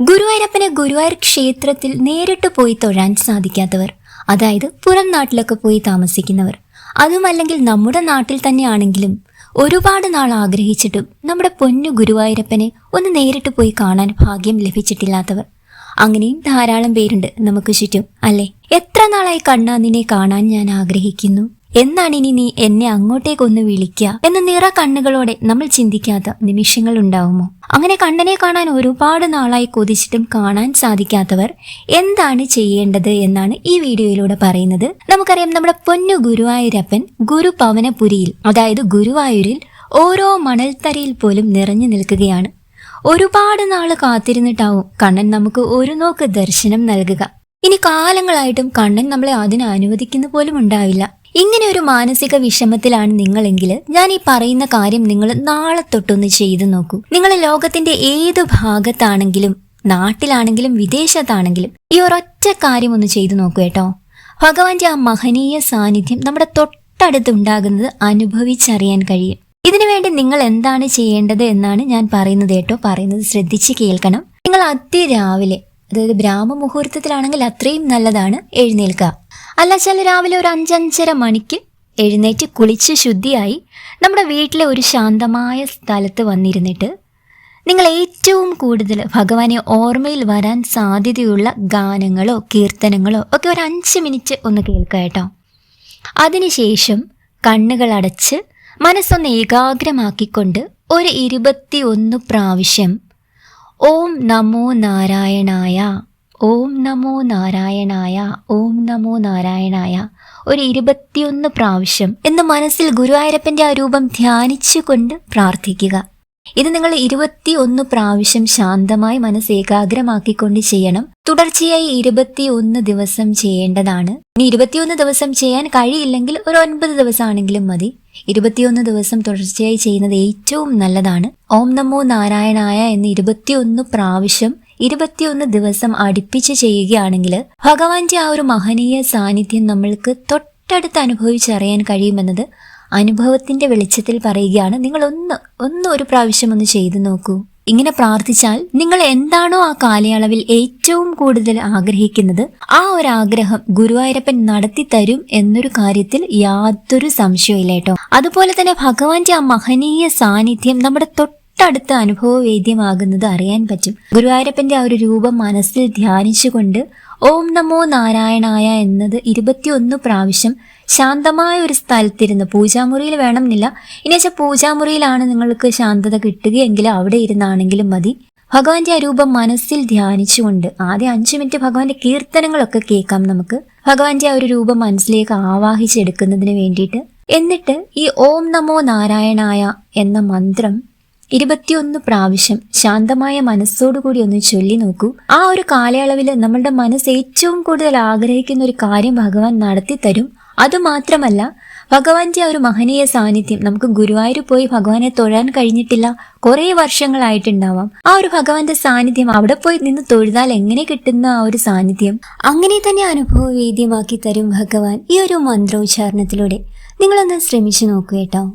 ഗുരുവായൂരപ്പനെ ഗുരുവായൂർ ക്ഷേത്രത്തിൽ നേരിട്ട് പോയി തൊഴാൻ സാധിക്കാത്തവർ അതായത് പുറം നാട്ടിലൊക്കെ പോയി താമസിക്കുന്നവർ. അതുമല്ലെങ്കിൽ നമ്മുടെ നാട്ടിൽ തന്നെയാണെങ്കിലും ഒരുപാട് നാൾ ആഗ്രഹിച്ചിട്ടും നമ്മുടെ പൊന്നു ഗുരുവായൂരപ്പനെ ഒന്ന് നേരിട്ട് പോയി കാണാൻ ഭാഗ്യം ലഭിച്ചിട്ടില്ലാത്തവർ. അങ്ങനെയും ധാരാളം പേരുണ്ട് നമുക്ക് ചുറ്റും അല്ലേ? എത്ര നാളായി കണ്ണാ നിന്നെ കാണാൻ ഞാൻ ആഗ്രഹിക്കുന്നു? എന്നാണ് ഇനി നീ എന്നെ അങ്ങോട്ടേക്കൊന്ന് വിളിക്കുക എന്ന് നിറ കണ്ണുകളോടെ നമ്മൾ ചിന്തിക്കാത്ത നിമിഷങ്ങൾ ഉണ്ടാവുമോ? അങ്ങനെ കണ്ണനെ കാണാൻ ഒരുപാട് നാളായി കൊതിച്ചിട്ടും കാണാൻ സാധിക്കാത്തവർ എന്താണ് ചെയ്യേണ്ടത് എന്നാണ് ഈ വീഡിയോയിലൂടെ പറയുന്നത്. നമുക്കറിയാം നമ്മുടെ പൊന്നു ഗുരുവായൂരപ്പൻ ഗുരു പവനപുരിയിൽ അതായത് ഗുരുവായൂരിൽ ഓരോ മണൽത്തരയിൽ പോലും നിറഞ്ഞു നിൽക്കുകയാണ്. ഒരുപാട് നാൾ കാത്തിരുന്നിട്ടാവും കണ്ണൻ നമുക്ക് ഒരു നോക്ക് ദർശനം നൽകുക. ഇനി കാലങ്ങളായിട്ടും കണ്ണൻ നമ്മളെ അതിന് അനുവദിക്കുന്ന പോലും ഉണ്ടാവില്ല. ഇങ്ങനെ ഒരു മാനസിക വിഷമത്തിലാണ് നിങ്ങളെങ്കിൽ ഞാൻ ഈ പറയുന്ന കാര്യം നിങ്ങൾ നാളെ തൊട്ടൊന്ന് ചെയ്തു നോക്കൂ. നിങ്ങൾ ലോകത്തിന്റെ ഏത് ഭാഗത്താണെങ്കിലും നാട്ടിലാണെങ്കിലും വിദേശത്താണെങ്കിലും ഈ ഒരൊറ്റ കാര്യം ഒന്ന് ചെയ്തു നോക്കൂ കേട്ടോ. ഭഗവാന്റെ ആ മഹനീയ സാന്നിധ്യം നമ്മുടെ തൊട്ടടുത്തുണ്ടാകുന്നത് അനുഭവിച്ചറിയാൻ കഴിയും. ഇതിനുവേണ്ടി നിങ്ങൾ എന്താണ് ചെയ്യേണ്ടത് എന്നാണ് ഞാൻ പറയുന്നത് കേട്ടോ. പറയുന്നത് ശ്രദ്ധിച്ച് കേൾക്കണം. നിങ്ങൾ അതിരാവിലെ അതായത് ബ്രാഹ്മ മുഹൂർത്തത്തിലാണെങ്കിൽ അത്രയും നല്ലതാണ് എഴുന്നേൽക്കുക. അല്ല ചില രാവിലെ ഒരു അഞ്ചഞ്ചര മണിക്ക് എഴുന്നേറ്റ് കുളിച്ച് ശുദ്ധിയായി നമ്മുടെ വീട്ടിലെ ഒരു ശാന്തമായ സ്ഥലത്ത് വന്നിരുന്നിട്ട് നിങ്ങൾ ഏറ്റവും കൂടുതൽ ഭഗവാനെ ഓർമ്മയിൽ വരാൻ സാധ്യതയുള്ള ഗാനങ്ങളോ കീർത്തനങ്ങളോ ഒക്കെ ഒരു അഞ്ച് മിനിറ്റ് ഒന്ന് കേൾക്കുക കേട്ടോ. അതിനുശേഷം കണ്ണുകൾ അടച്ച് മനസ്സൊന്ന് ഏകാഗ്രമാക്കിക്കൊണ്ട് ഒരു ഇരുപത്തി ഒന്ന് പ്രാവശ്യം ഓം നമോ നാരായണായ ഓം നമോ നാരായണായ ഓം നമോ നാരായണായ ഒരു ഇരുപത്തിയൊന്ന് പ്രാവശ്യം എന്ന് മനസ്സിൽ ഗുരുവായൂരപ്പന്റെ ആ രൂപം ധ്യാനിച്ചുകൊണ്ട് പ്രാർത്ഥിക്കുക. ഇത് നിങ്ങൾ ഇരുപത്തി ഒന്ന് പ്രാവശ്യം ശാന്തമായി മനസ്സ് ഏകാഗ്രമാക്കിക്കൊണ്ട് ചെയ്യണം. തുടർച്ചയായി ഇരുപത്തി ഒന്ന് ദിവസം ചെയ്യേണ്ടതാണ്. ഇനി ഇരുപത്തിയൊന്ന് ദിവസം ചെയ്യാൻ കഴിയില്ലെങ്കിൽ ഒരു ഒൻപത് ദിവസമാണെങ്കിലും മതി. ഇരുപത്തിയൊന്ന് ദിവസം തുടർച്ചയായി ചെയ്യുന്നത് ഏറ്റവും നല്ലതാണ്. ഓം നമോ നാരായണായ എന്ന് ഇരുപത്തിയൊന്ന് പ്രാവശ്യം ഇരുപത്തിയൊന്ന് ദിവസം അടുപ്പിച്ച് ചെയ്യുകയാണെങ്കിൽ ഭഗവാന്റെ ആ ഒരു മഹനീയ സാന്നിധ്യം നമ്മൾക്ക് തൊട്ടടുത്ത് അനുഭവിച്ചറിയാൻ കഴിയുമെന്നത് അനുഭവത്തിന്റെ വെളിച്ചത്തിൽ പറയുകയാണ്. നിങ്ങൾ ഒന്ന് ഒന്ന് ഒരു പ്രാവശ്യം ഒന്ന് ചെയ്തു നോക്കൂ. ഇങ്ങനെ പ്രാർത്ഥിച്ചാൽ നിങ്ങൾ എന്താണോ ആ കാലയളവിൽ ഏറ്റവും കൂടുതൽ ആഗ്രഹിക്കുന്നത് ആ ഒരു ആഗ്രഹം ഗുരുവായൂരപ്പൻ നടത്തി തരും എന്നൊരു കാര്യത്തിൽ യാതൊരു സംശയമില്ല കേട്ടോ. അതുപോലെ തന്നെ ഭഗവാന്റെ ആ മഹനീയ സാന്നിധ്യം നമ്മുടെ തൊട്ടടുത്ത അനുഭവവേദ്യമാകുന്നത് അറിയാൻ പറ്റും. ഗുരുവായൂരപ്പന്റെ ആ ഒരു രൂപം മനസ്സിൽ ധ്യാനിച്ചുകൊണ്ട് ഓം നമോ നാരായണായ എന്നത് ഇരുപത്തിയൊന്ന് പ്രാവശ്യം ശാന്തമായ ഒരു സ്ഥലത്തിരുന്ന് പൂജാമുറിയിൽ വേണമെന്നില്ല. ഇനി വെച്ചാൽ പൂജാമുറിയിലാണ് നിങ്ങൾക്ക് ശാന്തത കിട്ടുകയെങ്കിൽ അവിടെ ഇരുന്നാണെങ്കിലും മതി. ഭഗവാന്റെ ആ രൂപം മനസ്സിൽ ധ്യാനിച്ചുകൊണ്ട് ആദ്യം അഞ്ചു മിനിറ്റ് ഭഗവാന്റെ കീർത്തനങ്ങളൊക്കെ കേൾക്കാം നമുക്ക്. ഭഗവാന്റെ ആ ഒരു രൂപം മനസ്സിലേക്ക് ആവാഹിച്ചെടുക്കുന്നതിന് വേണ്ടിയിട്ട്. എന്നിട്ട് ഈ ഓം നമോ നാരായണായ എന്ന മന്ത്രം ഇരുപത്തിയൊന്ന് പ്രാവശ്യം ശാന്തമായ മനസ്സോടുകൂടി ഒന്ന് ചൊല്ലി നോക്കൂ. ആ ഒരു കാലയളവിൽ നമ്മളുടെ മനസ്സ് ഏറ്റവും കൂടുതൽ ആഗ്രഹിക്കുന്ന ഒരു കാര്യം ഭഗവാൻ നടത്തി തരും അതുമാത്രമല്ല ഭഗവാന്റെ ആ ഒരു മഹനീയ സാന്നിധ്യം നമുക്ക് ഗുരുവായൂർ പോയി ഭഗവാനെ തൊഴാൻ കഴിഞ്ഞിട്ടില്ല. കുറേ വർഷങ്ങളായിട്ടുണ്ടാവാം. ആ ഒരു ഭഗവാന്റെ സാന്നിധ്യം അവിടെ പോയി നിന്ന് തൊഴുതാൽ എങ്ങനെ കിട്ടുന്ന ആ ഒരു സാന്നിധ്യം? അങ്ങനെ തന്നെ അനുഭവ വേദ്യമാക്കി തരും ഭഗവാൻ ഈ ഒരു മന്ത്രോച്ചാരണത്തിലൂടെ. നിങ്ങളൊന്ന് ശ്രമിച്ചു നോക്കൂ കേട്ടോ.